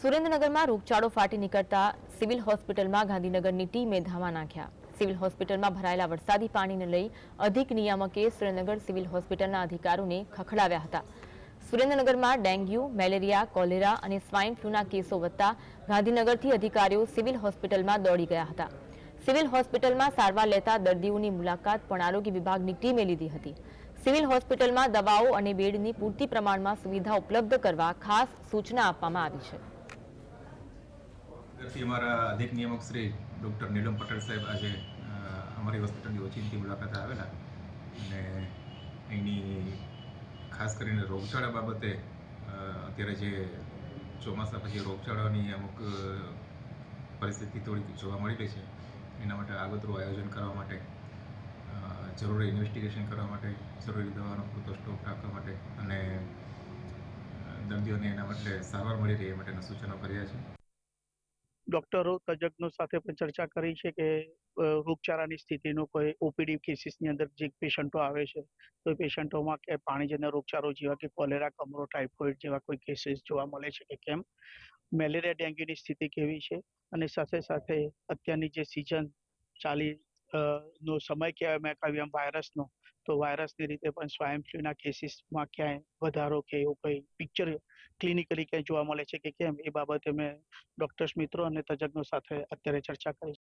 સુરેન્દ્રનગરમાં રોગચાળો ફાટી નીકળતા સિવિલ હોસ્પિટલમાં ગાંધીનગરની ટીમે ધામા નાખ્યા. સિવિલ હોસ્પિટલમાં ભરાયેલા વરસાદી પાણીને લઈ અધિક નિયામકે સુરેન્દ્રનગર સિવિલ હોસ્પિટલના અધિકારોને ખખડાવ્યા હતા. સુરેન્દ્રનગરમાં ડેન્ગ્યુ, મેલેરિયા, કોલેરા અને સ્વાઇન ફ્લૂના કેસો વધતા ગાંધીનગરથી અધિકારીઓ સિવિલ હોસ્પિટલમાં દોડી ગયા હતા. સિવિલ હોસ્પિટલમાં સારવાર લેતા દર્દીઓની મુલાકાત પણ આરોગ્ય વિભાગની ટીમે લીધી હતી. સિવિલ હોસ્પિટલમાં દવાઓ અને બેડની પૂરતી પ્રમાણમાં સુવિધા ઉપલબ્ધ કરવા ખાસ સૂચના આપવામાં આવી છે. ત્યારથી અમારા અધિક નિયામક શ્રી ડૉક્ટર નીલમ પટેલ સાહેબ આજે અમારી હોસ્પિટલની ઓચિંતી મુલાકાતે આવેલા. અને અહીંની ખાસ કરીને રોગચાળા બાબતે અત્યારે જે ચોમાસા પછી રોગચાળાની અમુક પરિસ્થિતિ થોડી જોવા મળી રહી છે, એના માટે આગોતરું આયોજન કરવા માટે જરૂરી ઇન્વેસ્ટિગેશન કરવા માટે, જરૂરી દવાનો પૂરતો સ્ટોક રાખવા માટે અને દર્દીઓને એના માટે સારવાર મળી રહે એ માટેના સૂચનો કર્યા છે. ડોક્ટરો તજજ્ઞો સાથે પણ ચર્ચા કરી છે કે રોગચારાની સ્થિતિનો કોઈ ઓપીડી કેસીસની અંદર જે પેશન્ટો આવે છે, તો એ પેશન્ટોમાં કે પાણીજન્ય રોગચાળો જેવા કે કોલેરા, કમરો, ટાઇફોઇડ જેવા કોઈ કેસીસ જોવા મળે છે કે કેમ? મેલેરિયા, ડેન્ગ્યુની સ્થિતિ કેવી છે? અને સાથે સાથે અત્યારની જે સિઝન ચાલી નો સમય કહેવાય, મેં એમ વાયરસનો, તો વાયરસની રીતે પણ સ્વાઇન ફ્લૂના કેસીસમાં ક્યાંય વધારો કે એવું કંઈ પિક્ચર ક્લિનિકલી ક્યાંય જોવા મળે છે કે કેમ? એ બાબતે મેં ડોક્ટર્સ મિત્રો અને તજજ્ઞો સાથે અત્યારે ચર્ચા કરી